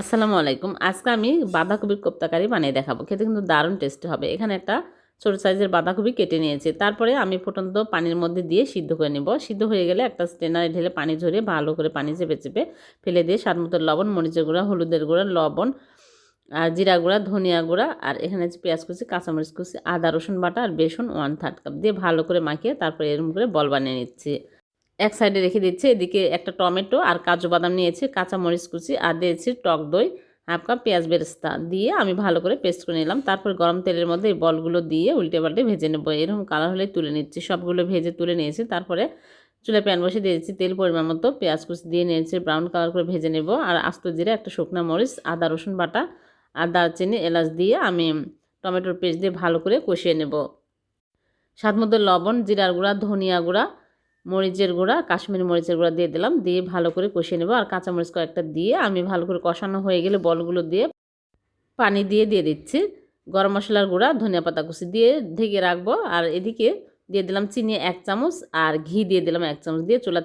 আসসালামু আলাইকুম। আজকে আমি বাঁধাকপির কোপ্তাকারি বানিয়ে দেখাবো। খেতে কিন্তু দারুণ টেস্ট হবে। এখানে একটা ছোটো সাইজের বাঁধাকপি কেটে নিয়েছি। তারপরে আমি ফুটন্ত পানির মধ্যে দিয়ে সিদ্ধ করে নেব। সিদ্ধ হয়ে গেলে একটা স্টেনারে ঢেলে পানি ঝরিয়ে ভালো করে পানি চেপে চেপে ফেলে দিয়ে স্বাদ মতো লবণ, মরিচের গুঁড়া, হলুদের গুঁড়া, লবণ আর জিরা গুঁড়া, ধনিয়া গুঁড়া আর এখানে আছে পেঁয়াজ কুচি, কাঁচামরিচ কুচি, আদা, রসুন বাটা আর বেসন ওয়ান থার্ড কাপ দিয়ে ভালো করে মাখিয়ে তারপরে এরকম করে বল বানিয়ে নিচ্ছি। এক সাইডে রেখে দিচ্ছে, এদিকে একটা টমেটো আর কাজু বাদাম নিয়েছি কাঁচা মরিচ কুচি, আর দিয়েছি টক দই, হাফ কাপ পেঁয়াজ বেরেস্তা। দিয়ে আমি ভালো করে পেস্ট করে নিলাম, তারপর গরম তেলের মধ্যে এই বলগুলো দিয়ে উল্টে পাল্টে ভেজে নেব। এরকম কালার হলে তুলে নিচ্ছি। সবগুলো ভেজে তুলে নিয়েছি, তারপরে চুলে প্যান বসে দিয়েছি তেল পরিমাণ মতো পেঁয়াজ কুচি দিয়ে নিয়েছি ব্রাউন কালার করে ভেজে নেব। আর আস্ত জিরে একটা শুকনা মরিচ, আদা, রসুন বাটা আর দারচিনি এলাচ দিয়ে আমি টমেটোর পেস্ট দিয়ে ভালো করে কষিয়ে নেব। স্বাদ মতো লবণ, জিরার গুঁড়া, ধনিয়া গুঁড়া মরিচের গুঁড়া, কাশ্মীরি মরিচের গুঁড়া দিয়ে দিলাম, দিয়ে ভালো করে কষিয়ে নেব। আর কাঁচামরিচ কয়েকটা দিয়ে আমি ভালো করে কষানো হয়ে গেলে বলগুলো দিয়ে পানি দিয়ে দিয়ে দিচ্ছি। গরম মশলার গুঁড়া, ধনিয়া পাতা কুচি দিয়ে ঢেকে রাখব। আর এদিকে দিয়ে দিলাম চিনি এক চামচ, আর ঘি দিয়ে দিলাম এক চামচ। দিয়ে চুলা